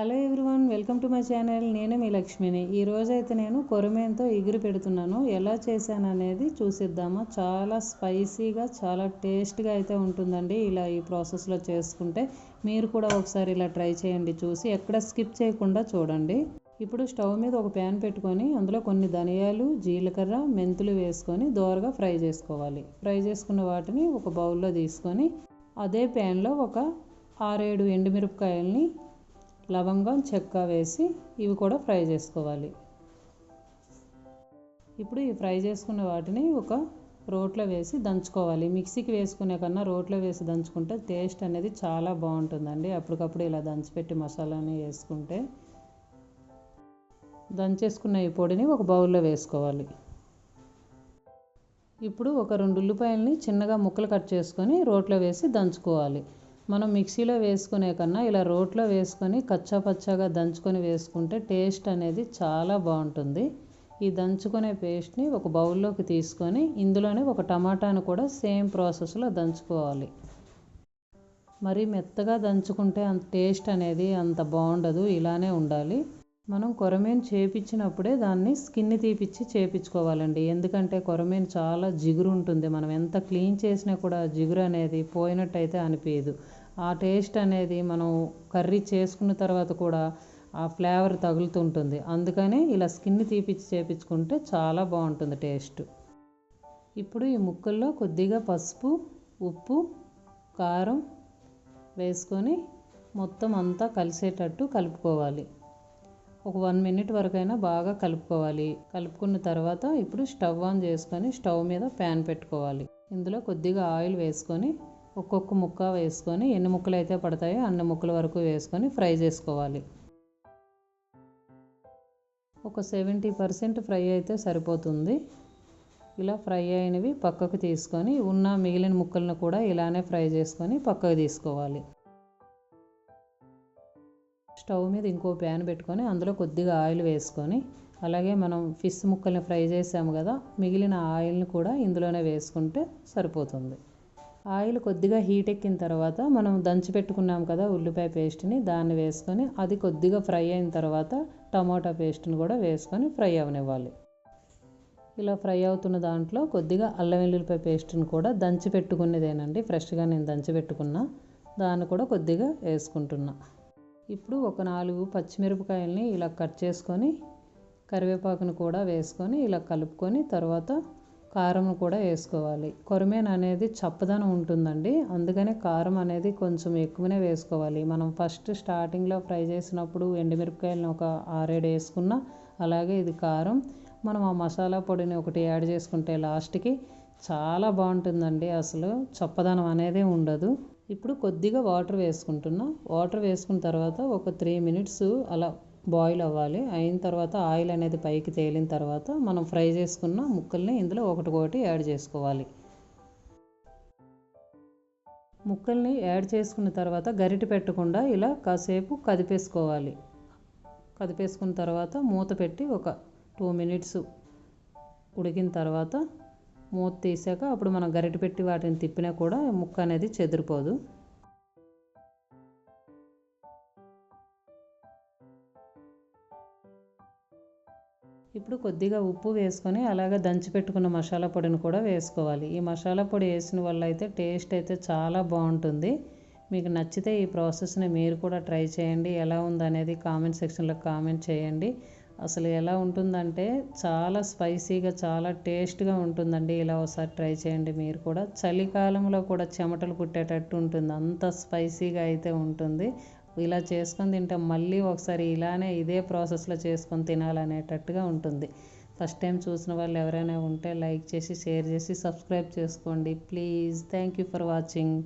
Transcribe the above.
Hello everyone welcome to my channel. నేను మీ లక్ష్మిని. ఈ రోజైతే నేను కొరమేంతో ఎగురు పెడుతున్నాను. ఎలా చేశాను అనేది చూసిద్దామా? చాలా స్పైసీగా చాలా టేస్ట్గా అయితే ఉంటుందండి ఇలా ఈ ప్రాసెస్లో చేసుకుంటే. మీరు కూడా ఒకసారి ఇలా ట్రై చేయండి చూసి. ఎక్కడ స్కిప్ చేయకుండా చూడండి. ఇప్పుడు స్టవ్ మీద ఒక ప్యాన్ పెట్టుకొని అందులో కొన్ని ధనియాలు జీలకర్ర మెంతులు వేసుకొని దోరగా ఫ్రై చేసుకోవాలి. ఫ్రై చేసుకున్న వాటిని ఒక బౌల్లో తీసుకొని అదే ప్యాన్లో ఒక ఆరేడు ఎండుమిరపకాయల్ని లవంగం చెక్క వేసి ఇవి కూడా ఫ్రై చేసుకోవాలి. ఇప్పుడు ఈ ఫ్రై చేసుకున్న వాటిని ఒక రోట్లో వేసి దంచుకోవాలి. మిక్సీకి వేసుకునే కన్నా రోట్లో వేసి దంచుకుంటే టేస్ట్ అనేది చాలా బాగుంటుందండి. అప్పటికప్పుడు ఇలా దంచిపెట్టి మసాలాని వేసుకుంటే దంచేసుకున్న ఈ పొడిని ఒక బౌల్లో వేసుకోవాలి. ఇప్పుడు ఒక రెండు ఉల్లిపాయలని చిన్నగా ముక్కలు కట్ చేసుకొని రోట్లో వేసి దంచుకోవాలి. మనం మిక్సీలో వేసుకునే కన్నా ఇలా రోట్లో వేసుకొని కచ్చా పచ్చాగా దంచుకొని వేసుకుంటే టేస్ట్ అనేది చాలా బాగుంటుంది. ఈ దంచుకునే పేస్ట్ని ఒక బౌల్లోకి తీసుకొని ఇందులోనే ఒక టమాటాను కూడా సేమ్ ప్రాసెస్లో దంచుకోవాలి. మరి మెత్తగా దంచుకుంటే అంత టేస్ట్ అనేది అంత బాగుండదు ఇలానే ఉండాలి. మనం కొరమేను చేపించినప్పుడే దాన్ని స్కిన్ తీపిచ్చి చేపించుకోవాలండి. ఎందుకంటే కొరమేను చాలా జిగురు ఉంటుంది. మనం ఎంత క్లీన్ చేసినా కూడా జిగురు అనేది పోయినట్టయితే అనిపించదు ఆ టేస్ట్ అనేది మనం కర్రీ చేసుకున్న తర్వాత కూడా ఆ ఫ్లేవర్ తగులుతుంటుంది. అందుకని ఇలా స్కిన్ తీపిచ్చి చేపించుకుంటే చాలా బాగుంటుంది టేస్ట్. ఇప్పుడు ఈ ముక్కల్లో కొద్దిగా పసుపు ఉప్పు కారం వేసుకొని మొత్తం అంతా కలిసేటట్టు కలుపుకోవాలి. ఒక వన్ మినిట్ వరకైనా బాగా కలుపుకోవాలి. కలుపుకున్న తర్వాత ఇప్పుడు స్టవ్ ఆన్ చేసుకొని స్టవ్ మీద ప్యాన్ పెట్టుకోవాలి. ఇందులో కొద్దిగా ఆయిల్ వేసుకొని ఒక్కొక్క ముక్క వేసుకొని ఎన్ని ముక్కలు అయితే పడతాయో అన్ని ముక్కల వరకు వేసుకొని ఫ్రై చేసుకోవాలి. ఒక సెవెంటీ పర్సెంట్ ఫ్రై అయితే సరిపోతుంది. ఇలా ఫ్రై అయినవి పక్కకు తీసుకొని ఉన్న మిగిలిన ముక్కలను కూడా ఇలానే ఫ్రై చేసుకొని పక్కకు తీసుకోవాలి. స్టవ్ మీద ఇంకో ప్యాన్ పెట్టుకొని అందులో కొద్దిగా ఆయిల్ వేసుకొని అలాగే మనం ఫిష్ ముక్కల్ని ఫ్రై చేసాము కదా మిగిలిన ఆయిల్ని కూడా ఇందులోనే వేసుకుంటే సరిపోతుంది. ఆయిల్ కొద్దిగా హీట్ ఎక్కిన తర్వాత మనం దంచి పెట్టుకున్నాం కదా ఉల్లిపాయ పేస్ట్ని దాన్ని వేసుకొని అది కొద్దిగా ఫ్రై అయిన తర్వాత టమాటా పేస్ట్ని కూడా వేసుకొని ఫ్రై అవనివ్వాలి. ఇలా ఫ్రై అవుతున్న దాంట్లో కొద్దిగా అల్లం వెల్లుల్లిపాయ పేస్ట్ని కూడా దంచి పెట్టుకునేదేనండి. ఫ్రెష్గా నేను దంచి పెట్టుకున్నా. దాన్ని కూడా కొద్దిగా వేసుకుంటున్నా. ఇప్పుడు ఒక నాలుగు పచ్చిమిరపకాయల్ని ఇలా కట్ చేసుకొని కరివేపాకును కూడా వేసుకొని ఇలా కలుపుకొని తర్వాత కారం కూడా వేసుకోవాలి. కొరమేన అనేది చప్పదనం ఉంటుందండి. అందుకనే కారం అనేది కొంచెం ఎక్కువనే వేసుకోవాలి. మనం ఫస్ట్ స్టార్టింగ్లో ఫ్రై చేసినప్పుడు ఎండుమిరపకాయలను ఒక ఆరేడు వేసుకున్న అలాగే ఇది కారం. మనం ఆ మసాలా పొడిని ఒకటి యాడ్ చేసుకుంటే లాస్ట్కి చాలా బాగుంటుందండి. అసలు చప్పదనం అనేది ఉండదు. ఇప్పుడు కొద్దిగా వాటర్ వేసుకుంటున్నా. వాటర్ వేసుకున్న తర్వాత ఒక త్రీ మినిట్స్ అలా బాయిల్ అవ్వాలి. అయిన తర్వాత ఆయిల్ అనేది పైకి తేలిన తర్వాత మనం ఫ్రై చేసుకున్న ముక్కల్ని ఇందులో ఒకటి యాడ్ చేసుకోవాలి. ముక్కల్ని యాడ్ చేసుకున్న తర్వాత గరిటె పెట్టకుండా ఇలా కాసేపు కదిపేసుకోవాలి. కదిపేసుకున్న తర్వాత మూత పెట్టి ఒక టూ మినిట్స్ ఉడికిన తర్వాత మూత తీసాక అప్పుడు మనం గరిటె పెట్టి వాటిని తిప్పినా కూడా ముక్క అనేది చెదిరిపోదు. ఇప్పుడు కొద్దిగా ఉప్పు వేసుకొని అలాగే దంచి పెట్టుకున్న మసాలా పొడిని కూడా వేసుకోవాలి. ఈ మసాలా పొడి వేసిన వల్ల అయితే టేస్ట్ అయితే చాలా బాగుంటుంది. మీకు నచ్చితే ఈ ప్రాసెస్ని మీరు కూడా ట్రై చేయండి. ఎలా ఉందనేది కామెంట్ సెక్షన్లో కామెంట్ చేయండి. అసలు ఎలా ఉంటుందంటే చాలా స్పైసీగా చాలా టేస్ట్గా ఉంటుందండి. ఇలా ఒకసారి ట్రై చేయండి మీరు కూడా. చలికాలంలో కూడా చెమటలు పుట్టేటట్టు ఉంటుంది. అంత స్పైసీగా అయితే ఉంటుంది. ఇలా చేసుకొని తింటే. మళ్ళీ ఒకసారి ఇలానే ఇదే ప్రాసెస్లో చేసుకొని తినాలనేటట్టుగా ఉంటుంది. ఫస్ట్ టైం చూసిన వాళ్ళు ఎవరైనా ఉంటే లైక్ చేసి షేర్ చేసి సబ్స్క్రైబ్ చేసుకోండి. Please. Thank you for watching.